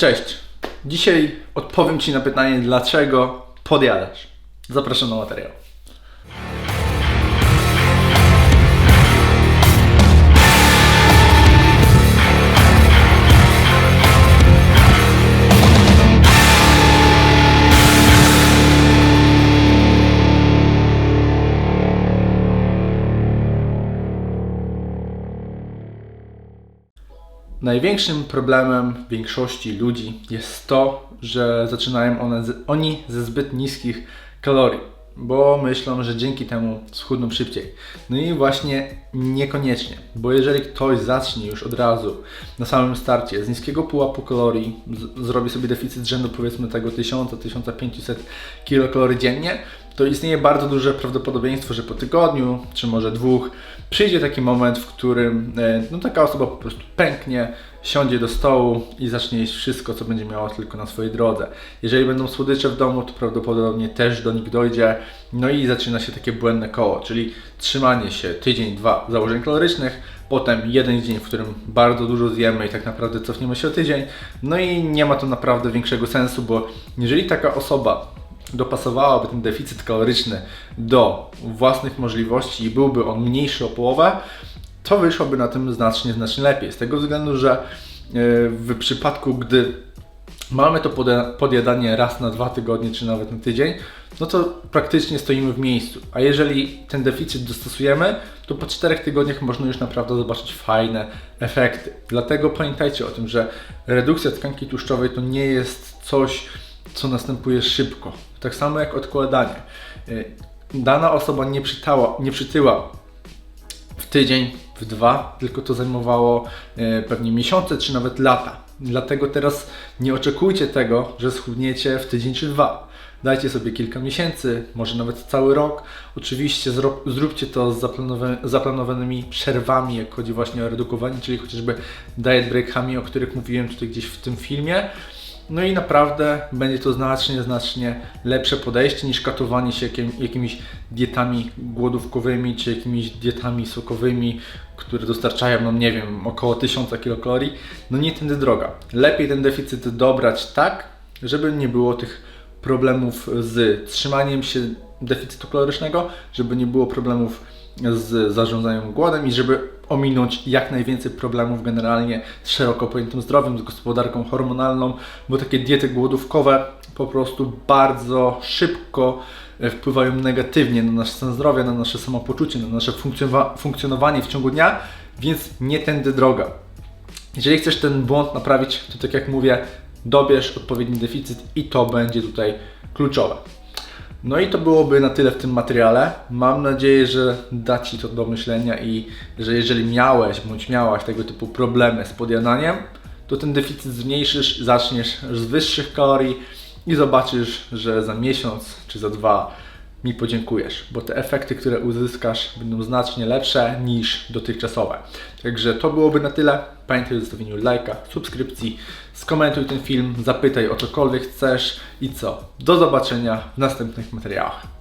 Cześć. Dzisiaj odpowiem Ci na pytanie, dlaczego podjadasz. Zapraszam na materiał. Największym problemem większości ludzi jest to, że zaczynają one z, oni ze zbyt niskich kalorii, bo myślą, że dzięki temu schudną szybciej. No i właśnie niekoniecznie, bo jeżeli ktoś zacznie już od razu na samym starcie z niskiego pułapu kalorii, z, zrobi sobie deficyt rzędu powiedzmy tego 1000-1500 kilokalorii dziennie, to istnieje bardzo duże prawdopodobieństwo, że po tygodniu, czy może dwóch, przyjdzie taki moment, w którym e, no, taka osoba po prostu pęknie, siądzie do stołu i zacznie jeść wszystko, co będzie miała tylko na swojej drodze. Jeżeli będą słodycze w domu, to prawdopodobnie też do nich dojdzie. No i zaczyna się takie błędne koło, czyli trzymanie się tydzień, dwa założeń kalorycznych, potem jeden dzień, w którym bardzo dużo zjemy i tak naprawdę cofniemy się o tydzień. No i nie ma to naprawdę większego sensu, bo jeżeli taka osoba dopasowałaby ten deficyt kaloryczny do własnych możliwości i byłby on mniejszy o połowę, to wyszłoby na tym znacznie, znacznie lepiej. Z tego względu, że e, w przypadku, gdy mamy to podjadanie raz na dwa tygodnie, czy nawet na tydzień, no to praktycznie stoimy w miejscu. A jeżeli ten deficyt dostosujemy, to po czterech tygodniach można już naprawdę zobaczyć fajne efekty. Dlatego pamiętajcie o tym, że redukcja tkanki tłuszczowej to nie jest coś, co następuje szybko. Tak samo jak odkładanie. Y, Dana osoba nie, przytała, nie przytyła w tydzień, w dwa, tylko to zajmowało e, pewnie miesiące czy nawet lata. Dlatego teraz nie oczekujcie tego, że schudniecie w tydzień czy dwa. Dajcie sobie kilka miesięcy, może nawet cały rok. Oczywiście zróbcie to z zaplanowa- zaplanowanymi przerwami, jak chodzi właśnie o redukowanie, czyli chociażby diet breakami, o których mówiłem tutaj gdzieś w tym filmie. No i naprawdę będzie to znacznie, znacznie lepsze podejście niż katowanie się jakim, jakimiś dietami głodówkowymi czy jakimiś dietami sokowymi, które dostarczają nam, nie wiem, około 1000 kilokalorii. No nie tędy droga. Lepiej ten deficyt dobrać tak, żeby nie było tych problemów z trzymaniem się deficytu kalorycznego, żeby nie było problemów z zarządzaniem głodem i żeby ominąć jak najwięcej problemów generalnie z szeroko pojętym zdrowiem, z gospodarką hormonalną, bo takie diety głodówkowe po prostu bardzo szybko e, wpływają negatywnie na nasz stan zdrowia, na nasze samopoczucie, na nasze funkcjonowa- funkcjonowanie w ciągu dnia, więc nie tędy droga. Jeżeli chcesz ten błąd naprawić, to tak jak mówię, dobierz odpowiedni deficyt i to będzie tutaj kluczowe. No i to byłoby na tyle w tym materiale. Mam nadzieję, że da Ci to do myślenia i że jeżeli miałeś bądź miałaś tego typu problemy z podjadaniem, to ten deficyt zmniejszysz, zaczniesz z wyższych kalorii i zobaczysz, że za miesiąc czy za dwa mi podziękujesz, bo te efekty, które uzyskasz, będą znacznie lepsze niż dotychczasowe. Także to byłoby na tyle. Pamiętaj o zostawieniu lajka, subskrypcji, skomentuj ten film, zapytaj o cokolwiek chcesz i co. Do zobaczenia w następnych materiałach.